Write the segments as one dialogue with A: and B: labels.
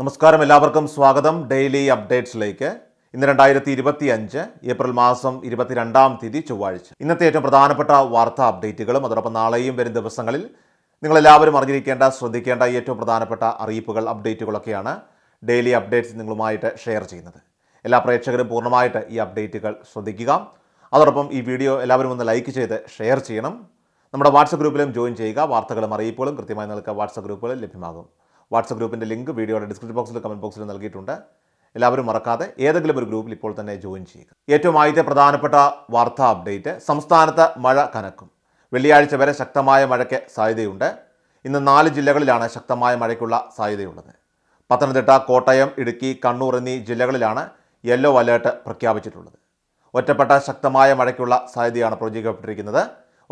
A: നമസ്കാരം എല്ലാവർക്കും സ്വാഗതം ഡെയിലി അപ്ഡേറ്റ്സിലേക്ക് ഇന്ന് രണ്ടായിരത്തി ഇരുപത്തി അഞ്ച് ഏപ്രിൽ മാസം ഇരുപത്തിരണ്ടാം തീയതി ചൊവ്വാഴ്ച ഇന്നത്തെ ഏറ്റവും പ്രധാനപ്പെട്ട വാർത്താ അപ്ഡേറ്റുകളും അതോടൊപ്പം നാളെയും വരും ദിവസങ്ങളിൽ നിങ്ങളെല്ലാവരും അറിഞ്ഞിരിക്കേണ്ട ശ്രദ്ധിക്കേണ്ട ഏറ്റവും പ്രധാനപ്പെട്ട അറിയിപ്പുകൾ അപ്ഡേറ്റുകളൊക്കെയാണ് ഡെയിലി അപ്ഡേറ്റ്സ് നിങ്ങളുമായിട്ട് ഷെയർ ചെയ്യുന്നത് എല്ലാ പ്രേക്ഷകരും പൂർണ്ണമായിട്ട് ഈ അപ്ഡേറ്റുകൾ ശ്രദ്ധിക്കുക അതോടൊപ്പം ഈ വീഡിയോ എല്ലാവരും ഒന്ന് ലൈക്ക് ചെയ്ത് ഷെയർ ചെയ്യണം നമ്മുടെ വാട്സപ്പ് ഗ്രൂപ്പിലും ജോയിൻ ചെയ്യുക വാർത്തകളും അറിയിപ്പുകളും കൃത്യമായി നിങ്ങൾക്ക് വാട്സപ്പ് ഗ്രൂപ്പുകളിൽ ലഭ്യമാകും വാട്സപ്പ് ഗ്രൂപ്പിൻ്റെ ലിങ്ക് വീഡിയോയുടെ ഡിസ്ക്രിപ്ഷൻ ബോക്സിൽ കമൻറ്റ് ബോക്സിൽ നൽകിയിട്ടുണ്ട് എല്ലാവരും മറക്കാതെ ഏതെങ്കിലും ഒരു ഗ്രൂപ്പിൽ ഇപ്പോൾ തന്നെ ജോയിൻ ചെയ്യുക ഏറ്റവും ആദ്യത്തെ പ്രധാനപ്പെട്ട വാർത്താ അപ്ഡേറ്റ് സംസ്ഥാനത്ത് മഴ കനക്കും വെള്ളിയാഴ്ച വരെ ശക്തമായ മഴയ്ക്ക് സാധ്യതയുണ്ട് ഇന്ന് നാല് ജില്ലകളിലാണ് ശക്തമായ മഴയ്ക്കുള്ള സാധ്യതയുള്ളത് പത്തനംതിട്ട കോട്ടയം ഇടുക്കി കണ്ണൂർ എന്നീ ജില്ലകളിലാണ് യെല്ലോ അലേർട്ട് പ്രഖ്യാപിച്ചിട്ടുള്ളത് ഒറ്റപ്പെട്ട ശക്തമായ മഴയ്ക്കുള്ള സാധ്യതയാണ് പ്രവചിക്കപ്പെട്ടിരിക്കുന്നത്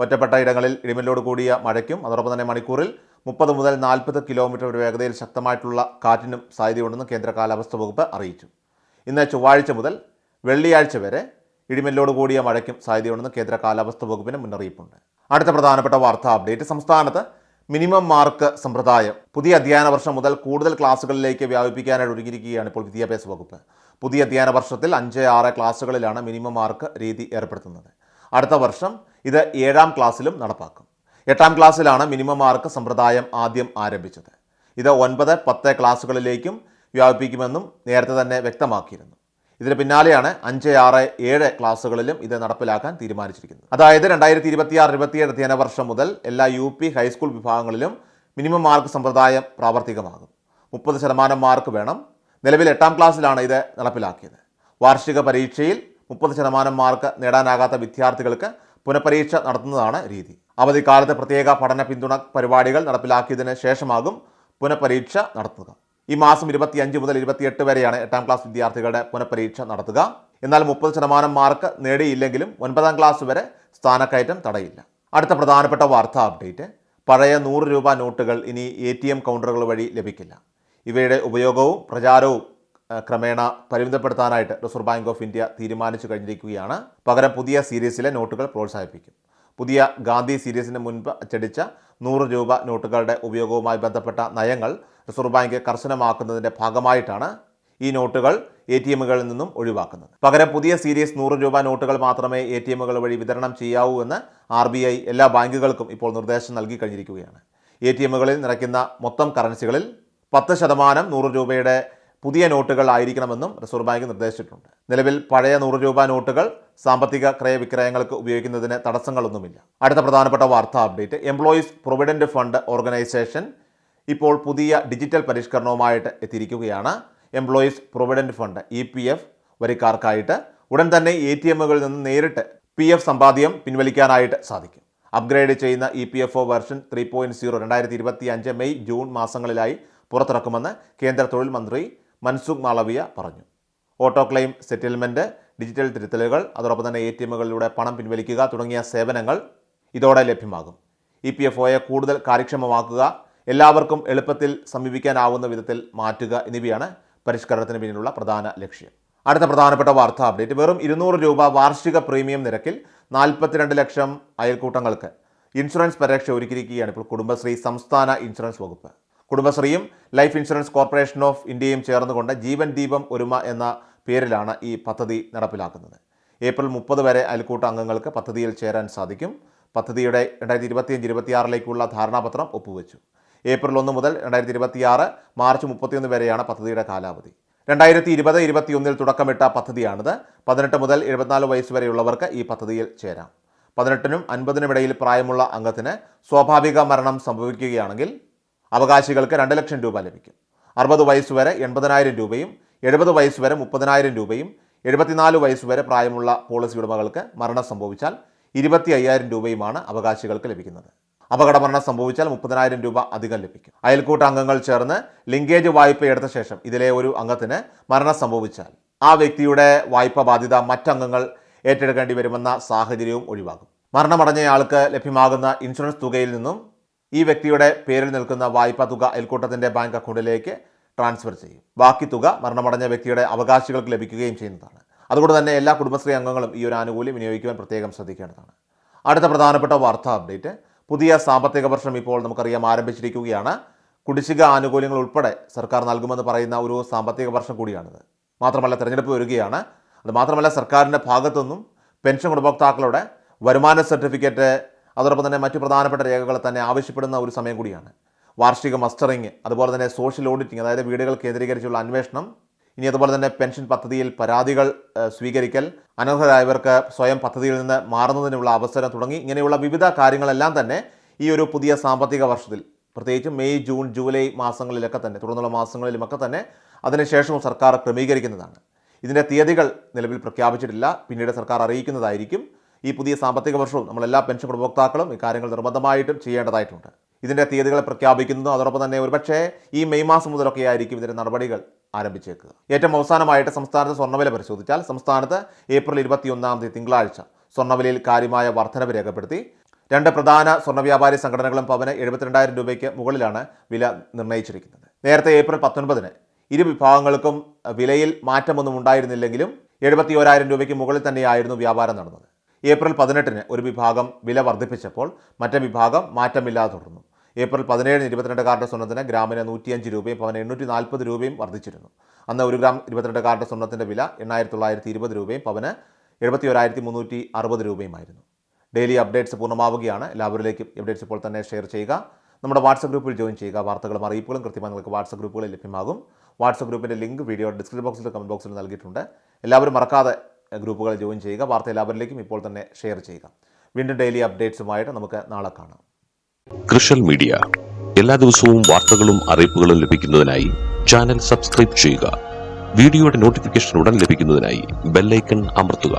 A: ഒറ്റപ്പെട്ട ഇടങ്ങളിൽ ഇടിമിന്നലോട് കൂടിയ മഴയ്ക്കും അതോടൊപ്പം തന്നെ മണിക്കൂറിൽ മുപ്പത് മുതൽ നാൽപ്പത് കിലോമീറ്റർ വേഗതയിൽ ശക്തമായിട്ടുള്ള കാറ്റിനും സാധ്യതയുണ്ടെന്ന് കേന്ദ്ര കാലാവസ്ഥാ വകുപ്പ് അറിയിച്ചു ഇന്ന് ചൊവ്വാഴ്ച മുതൽ വെള്ളിയാഴ്ച വരെ ഇടിമിന്നലോട് കൂടിയ മഴയ്ക്കും സാധ്യതയുണ്ടെന്ന് കേന്ദ്ര കാലാവസ്ഥാ വകുപ്പിന് മുന്നറിയിപ്പുണ്ട് അടുത്ത പ്രധാനപ്പെട്ട വാർത്താ അപ്ഡേറ്റ് സംസ്ഥാനത്ത് മിനിമം മാർക്ക് സമ്പ്രദായം പുതിയ അധ്യയന വർഷം മുതൽ കൂടുതൽ ക്ലാസ്സുകളിലേക്ക് വ്യാപിപ്പിക്കാനായിട്ട് ഒരുങ്ങിയിരിക്കുകയാണ് ഇപ്പോൾ വിദ്യാഭ്യാസ വകുപ്പ് പുതിയ അധ്യയന വർഷത്തിൽ അഞ്ച് ആറ് ക്ലാസ്സുകളിലാണ് മിനിമം മാർക്ക് രീതി ഏർപ്പെടുത്തുന്നത് അടുത്ത വർഷം ഇത് ഏഴാം ക്ലാസ്സിലും നടപ്പാക്കും എട്ടാം ക്ലാസ്സിലാണ് മിനിമം മാർക്ക് സമ്പ്രദായം ആദ്യം ആരംഭിച്ചത് ഇത് ഒൻപത് പത്ത് ക്ലാസ്സുകളിലേക്കും വ്യാപിപ്പിക്കുമെന്നും നേരത്തെ തന്നെ വ്യക്തമാക്കിയിരുന്നു ഇതിന് പിന്നാലെയാണ് അഞ്ച് ആറ് ഏഴ് ക്ലാസ്സുകളിലും ഇത് നടപ്പിലാക്കാൻ തീരുമാനിച്ചിരിക്കുന്നത് അതായത് രണ്ടായിരത്തി ഇരുപത്തിയാറ് ഇരുപത്തിയേഴ് അധ്യയന വർഷം മുതൽ എല്ലാ യു പി ഹൈസ്കൂൾ വിഭാഗങ്ങളിലും മിനിമം മാർക്ക് സമ്പ്രദായം പ്രാവർത്തികമാകും മുപ്പത് ശതമാനം മാർക്ക് വേണം നിലവിൽ എട്ടാം ക്ലാസ്സിലാണ് ഇത് നടപ്പിലാക്കിയത് വാർഷിക പരീക്ഷയിൽ മുപ്പത് ശതമാനം മാർക്ക് നേടാനാകാത്ത വിദ്യാർത്ഥികൾക്ക് പുനഃപരീക്ഷ നടത്തുന്നതാണ് രീതി അവധിക്കാലത്ത് പ്രത്യേക പഠന പിന്തുണ പരിപാടികൾ നടപ്പിലാക്കിയതിന് ശേഷമാകും പുനഃപരീക്ഷ നടത്തുക ഈ മാസം ഇരുപത്തിയഞ്ച് മുതൽ ഇരുപത്തിയെട്ട് വരെയാണ് എട്ടാം ക്ലാസ് വിദ്യാർത്ഥികളുടെ പുനഃപരീക്ഷ നടത്തുക എന്നാൽ മുപ്പത് ശതമാനം മാർക്ക് നേടിയില്ലെങ്കിലും ഒൻപതാം ക്ലാസ് വരെ സ്ഥാനക്കയറ്റം തടയില്ല അടുത്ത പ്രധാനപ്പെട്ട വാർത്താ അപ്ഡേറ്റ് പഴയ നൂറ് രൂപ നോട്ടുകൾ ഇനി എ ടി എം കൗണ്ടറുകൾ വഴി ലഭിക്കില്ല ഇവയുടെ ഉപയോഗവും പ്രചാരവും ക്രമേണ പരിമിതപ്പെടുത്താനായിട്ട് റിസർവ് ബാങ്ക് ഓഫ് ഇന്ത്യ തീരുമാനിച്ചു കഴിഞ്ഞിരിക്കുകയാണ് പകരം പുതിയ സീരീസിലെ നോട്ടുകൾ പ്രോത്സാഹിപ്പിക്കും പുതിയ ഗാന്ധി സീരീസിന് മുൻപ് അച്ചടിച്ച നൂറ് രൂപ നോട്ടുകളുടെ ഉപയോഗവുമായി ബന്ധപ്പെട്ട നയങ്ങൾ റിസർവ് ബാങ്ക് കർശനമാക്കുന്നതിൻ്റെ ഭാഗമായിട്ടാണ് ഈ നോട്ടുകൾ എ ടി എമ്മുകളിൽ നിന്നും ഒഴിവാക്കുന്നത് പകരം പുതിയ സീരീസ് നൂറ് രൂപ നോട്ടുകൾ മാത്രമേ എ ടി എമ്മുകൾ വഴി വിതരണം ചെയ്യാവൂ എന്ന് ആർ ബി ഐ എല്ലാ ബാങ്കുകൾക്കും ഇപ്പോൾ നിർദ്ദേശം നൽകി കഴിഞ്ഞിരിക്കുകയാണ് എ ടി എമ്മുകളിൽ നിറയ്ക്കുന്ന മൊത്തം കറൻസികളിൽ പത്ത് ശതമാനം നൂറ് രൂപയുടെ പുതിയ നോട്ടുകൾ ആയിരിക്കണമെന്നും റിസർവ് ബാങ്ക് നിർദ്ദേശിച്ചിട്ടുണ്ട് നിലവിൽ പഴയ നൂറ് രൂപ നോട്ടുകൾ സാമ്പത്തിക ക്രയവിക്രയങ്ങൾക്ക് ഉപയോഗിക്കുന്നതിന് തടസ്സങ്ങളൊന്നുമില്ല അടുത്ത പ്രധാനപ്പെട്ട വാർത്താ update employees provident fund organisation ഇപ്പോൾ പുതിയ ഡിജിറ്റൽ പരിഷ്കരണവുമായിട്ട് എത്തിയിരിക്കുകയാണ് employees provident fund E P F വരിക്കാർക്കായിട്ട് ഉടൻ തന്നെ എ ടി എമ്മുകളിൽ നിന്ന് നേരിട്ട് പി എഫ് സമ്പാദ്യം പിൻവലിക്കാനായിട്ട് സാധിക്കും അപ്ഗ്രേഡ് ചെയ്യുന്ന E P F O version three point zero രണ്ടായിരത്തി ഇരുപത്തി അഞ്ച് മെയ് ജൂൺ മാസങ്ങളിലായി പുറത്തിറക്കുമെന്ന് കേന്ദ്ര തൊഴിൽ മന്ത്രി മൻസുഖ് മാളവിയ പറഞ്ഞു ഓട്ടോ ക്ലെയിം സെറ്റിൽമെൻറ്റ് ഡിജിറ്റൽ തിരുത്തലുകൾ അതോടൊപ്പം തന്നെ എ ടി എമ്മുകളിലൂടെ പണം പിൻവലിക്കുക തുടങ്ങിയ സേവനങ്ങൾ ഇതോടെ ലഭ്യമാകും ഇ പി എഫ് ഒയെ കൂടുതൽ കാര്യക്ഷമമാക്കുക എല്ലാവർക്കും എളുപ്പത്തിൽ സമീപിക്കാനാവുന്ന വിധത്തിൽ മാറ്റുക എന്നിവയാണ് പരിഷ്കരണത്തിന് പിന്നിലുള്ള പ്രധാന ലക്ഷ്യം അടുത്ത പ്രധാനപ്പെട്ട വാർത്താ അപ്ഡേറ്റ് വെറും ഇരുന്നൂറ് രൂപ വാർഷിക പ്രീമിയം നിരക്കിൽ നാൽപ്പത്തിരണ്ട് ലക്ഷം അയൽക്കൂട്ടങ്ങൾക്ക് ഇൻഷുറൻസ് പരിരക്ഷ ഒരുക്കിയിരിക്കുകയാണ് ഇപ്പോൾ കുടുംബശ്രീ സംസ്ഥാന ഇൻഷുറൻസ് വകുപ്പ് കുടുംബശ്രീയും ലൈഫ് ഇൻഷുറൻസ് കോർപ്പറേഷൻ ഓഫ് ഇന്ത്യയും ചേർന്നുകൊണ്ട് ജീവൻ ദീപം ഒരുമ എന്ന പേരിലാണ് ഈ പദ്ധതി നടപ്പിലാക്കുന്നത് ഏപ്രിൽ മുപ്പത് വരെ അയൽക്കൂട്ട അംഗങ്ങൾക്ക് പദ്ധതിയിൽ ചേരാൻ സാധിക്കും പദ്ധതിയുടെ രണ്ടായിരത്തി ഇരുപത്തിയഞ്ച് ഇരുപത്തിയാറിലേക്കുള്ള ധാരണാപത്രം ഒപ്പുവെച്ചു ഏപ്രിൽ ഒന്ന് മുതൽ രണ്ടായിരത്തി ഇരുപത്തിയാറ് മാർച്ച് മുപ്പത്തിയൊന്ന് വരെയാണ് പദ്ധതിയുടെ കാലാവധി രണ്ടായിരത്തി ഇരുപത് ഇരുപത്തിയൊന്നിൽ തുടക്കമിട്ട പദ്ധതിയാണിത് പതിനെട്ട് മുതൽ എഴുപത്തിനാല് വയസ്സ് വരെയുള്ളവർക്ക് ഈ പദ്ധതിയിൽ ചേരാം പതിനെട്ടിനും അൻപതിനും ഇടയിൽ പ്രായമുള്ള അംഗത്തിന് സ്വാഭാവിക മരണം സംഭവിക്കുകയാണെങ്കിൽ അവകാശികൾക്ക് രണ്ട് ലക്ഷം രൂപ ലഭിക്കും അറുപത് വയസ്സ് വരെ എൺപതിനായിരം രൂപയും എഴുപത് വയസ്സ് വരെ മുപ്പതിനായിരം രൂപയും എഴുപത്തിനാല് വയസ്സ് വരെ പ്രായമുള്ള പോളിസി ഉടമകൾക്ക് മരണം സംഭവിച്ചാൽ ഇരുപത്തി അയ്യായിരം രൂപയുമാണ് അവകാശികൾക്ക് ലഭിക്കുന്നത് അപകടമരണം സംഭവിച്ചാൽ മുപ്പതിനായിരം രൂപ അധികം ലഭിക്കും അയൽക്കൂട്ട അംഗങ്ങൾ ചേർന്ന് ലിങ്കേജ് വായ്പ എടുത്ത ശേഷം ഇതിലെ ഒരു അംഗത്തിന് മരണം സംഭവിച്ചാൽ ആ വ്യക്തിയുടെ വായ്പ ബാധ്യത മറ്റംഗങ്ങൾ ഏറ്റെടുക്കേണ്ടി വരുമെന്ന സാഹചര്യവും ഒഴിവാകും മരണമടഞ്ഞയാൾക്ക് ലഭ്യമാകുന്ന ഇൻഷുറൻസ് തുകയിൽ നിന്നും ഈ വ്യക്തിയുടെ പേരിൽ നിൽക്കുന്ന വായ്പാ തുക അയൽക്കൂട്ടത്തിൻ്റെ ബാങ്ക് അക്കൗണ്ടിലേക്ക് ട്രാൻസ്ഫർ ചെയ്യും ബാക്കി തുക മരണമടഞ്ഞ വ്യക്തിയുടെ അവകാശികൾക്ക് ലഭിക്കുകയും ചെയ്യുന്നതാണ് അതുകൊണ്ട് തന്നെ എല്ലാ കുടുംബശ്രീ അംഗങ്ങളും ഈ ഒരു ആനുകൂല്യം വിനിയോഗിക്കുവാൻ പ്രത്യേകം ശ്രദ്ധിക്കേണ്ടതാണ് അടുത്ത പ്രധാനപ്പെട്ട വാർത്താ അപ്ഡേറ്റ് പുതിയ സാമ്പത്തിക വർഷം ഇപ്പോൾ നമുക്കറിയാം ആരംഭിച്ചിരിക്കുകയാണ് കുടിശ്ശിക ആനുകൂല്യങ്ങൾ ഉൾപ്പെടെ സർക്കാർ നൽകുമെന്ന് പറയുന്ന ഒരു സാമ്പത്തിക വർഷം കൂടിയാണിത് മാത്രമല്ല തിരഞ്ഞെടുപ്പ് വരികയാണ് അത് മാത്രമല്ല സർക്കാരിൻ്റെ ഭാഗത്തുനിന്നും പെൻഷൻ ഗുണഭോക്താക്കളുടെ വരുമാന സർട്ടിഫിക്കറ്റ് അതോടൊപ്പം തന്നെ മറ്റു പ്രധാനപ്പെട്ട രേഖകൾ തന്നെ ആവശ്യപ്പെടുന്ന ഒരു സമയം കൂടിയാണ് വാർഷിക മസ്റ്ററിങ് അതുപോലെ തന്നെ സോഷ്യൽ ഓഡിറ്റിംഗ് അതായത് വീടുകൾ കേന്ദ്രീകരിച്ചുള്ള അന്വേഷണം ഇനി അതുപോലെ തന്നെ പെൻഷൻ പദ്ധതിയിൽ പരാതികൾ സ്വീകരിക്കൽ അനർഹരായവർക്ക് സ്വയം പദ്ധതിയിൽ നിന്ന് മാറുന്നതിനുള്ള അവസരം തുടങ്ങി ഇങ്ങനെയുള്ള വിവിധ കാര്യങ്ങളെല്ലാം തന്നെ ഈ ഒരു പുതിയ സാമ്പത്തിക വർഷത്തിൽ പ്രത്യേകിച്ച് മെയ് ജൂൺ ജൂലൈ മാസങ്ങളിലൊക്കെ തന്നെ തുടർന്നുള്ള മാസങ്ങളിലുമൊക്കെ തന്നെ അതിനുശേഷം സർക്കാർ ക്രമീകരിക്കുന്നതാണ് ഇതിൻ്റെ തീയതികൾ നിലവിൽ പ്രഖ്യാപിച്ചിട്ടില്ല പിന്നീട് സർക്കാർ അറിയിക്കുന്നതായിരിക്കും ഈ പുതിയ സാമ്പത്തിക വർഷവും നമ്മളെല്ലാ പെൻഷൻ ഉപഭോക്താക്കളും ഇക്കാര്യങ്ങൾ നിർബന്ധമായിട്ടും ചെയ്യേണ്ടതായിട്ടുണ്ട് ഇതിൻ്റെ തീയതികൾ പ്രഖ്യാപിക്കുന്നു അതോടൊപ്പം തന്നെ ഒരുപക്ഷേ ഈ മെയ് മാസം മുതലൊക്കെ ആയിരിക്കും ഇതിൻ്റെ നടപടികൾ ആരംഭിച്ചേക്കുക ഏറ്റവും അവസാനമായിട്ട് സംസ്ഥാനത്ത് സ്വർണ്ണവില പരിശോധിച്ചാൽ സംസ്ഥാനത്ത് ഏപ്രിൽ ഇരുപത്തിയൊന്നാം തീയതി തിങ്കളാഴ്ച സ്വർണ്ണവിലയിൽ കാര്യമായ വർധനവ് രേഖപ്പെടുത്തി രണ്ട് പ്രധാന സ്വർണ്ണ വ്യാപാരി സംഘടനകളും പവന് എഴുപത്തിരണ്ടായിരം രൂപയ്ക്ക് മുകളിലാണ് വില നിർണ്ണയിച്ചിരിക്കുന്നത് നേരത്തെ ഏപ്രിൽ പത്തൊൻപതിന് ഇരു വിഭാഗങ്ങൾക്കും വിലയിൽ മാറ്റമൊന്നും ഉണ്ടായിരുന്നില്ലെങ്കിലും എഴുപത്തി രൂപയ്ക്ക് മുകളിൽ തന്നെയായിരുന്നു വ്യാപാരം നടന്നത് ഏപ്രിൽ പതിനെട്ടിന് ഒരു വിഭാഗം വില വർദ്ധിപ്പിച്ചപ്പോൾ മറ്റേ വിഭാഗം മാറ്റമില്ലാതെ തുടർന്നു ഏപ്രിൽ പതിനേഴിന് ഇരുപത്തിരണ്ട് കാർഡ് സ്വർണ്ണത്തിന് ഗ്രാമിന് നൂറ്റിയഞ്ച് രൂപയും പവന് എണ്ണൂറ്റി നാൽപ്പത് രൂപയും വർദ്ധിച്ചിരുന്നു അന്ന് ഒരു ഗ്രാം ഇരുപത്തിരണ്ട് കാർഡ് സ്വർണ്ണത്തിൻ്റെ വില എണ്ണായിരത്തി തൊള്ളായിരത്തി ഇരുപത് രൂപയും പവന് എഴുപത്തി ഒരായിരത്തി മുന്നൂറ്റി അറുപത് രൂപയുമായിരുന്നു ഡെയിലി അപ്ഡേറ്റ്സ് പൂർണ്ണമാവുകയാണ് എല്ലാവരിലേക്കും അപ്ഡേറ്റ്സ് ഇപ്പോൾ തന്നെ ഷെയർ ചെയ്യുക നമ്മുടെ വാട്സപ്പ് ഗ്രൂപ്പിൽ ജോയിൻ ചെയ്യുക വാർത്തകളും അറിയിപ്പുകളും കൃത്യമായി നിങ്ങൾക്ക് വാട്സപ്പ് ഗ്രൂപ്പുകളിൽ ലഭ്യമാകും വാട്സപ്പ് ഗ്രൂപ്പിൻ്റെ ലിങ്ക് വീഡിയോ ഡിസ്ക്രിപ്ഷൻ ബോക്സിൽ കമൻറ്റ് ബോക്സിൽ നൽകിയിട്ടുണ്ട് എല്ലാവരും മറക്കാതെ ഗ്രൂപ്പുകൾ ജോയിൻ ചെയ്യുക വാർത്ത എല്ലാവരിലേക്കും ഇപ്പോൾ തന്നെ ഷെയർ ചെയ്യുക വീണ്ടും ഡെയിലി അപ്ഡേറ്റ്സുമായിട്ട് നമുക്ക് നാളെ കാണാം കൃഷൽ മീഡിയ എല്ലാ ദിവസവും വാർത്തകളും അറിയിപ്പുകളും ലഭിക്കുന്നതിനായി ചാനൽ സബ്സ്ക്രൈബ് ചെയ്യുക വീഡിയോയുടെ നോട്ടിഫിക്കേഷൻ ഉടൻ ലഭിക്കുന്നതിനായി ബെല്ലൈക്കൺ അമർത്തുക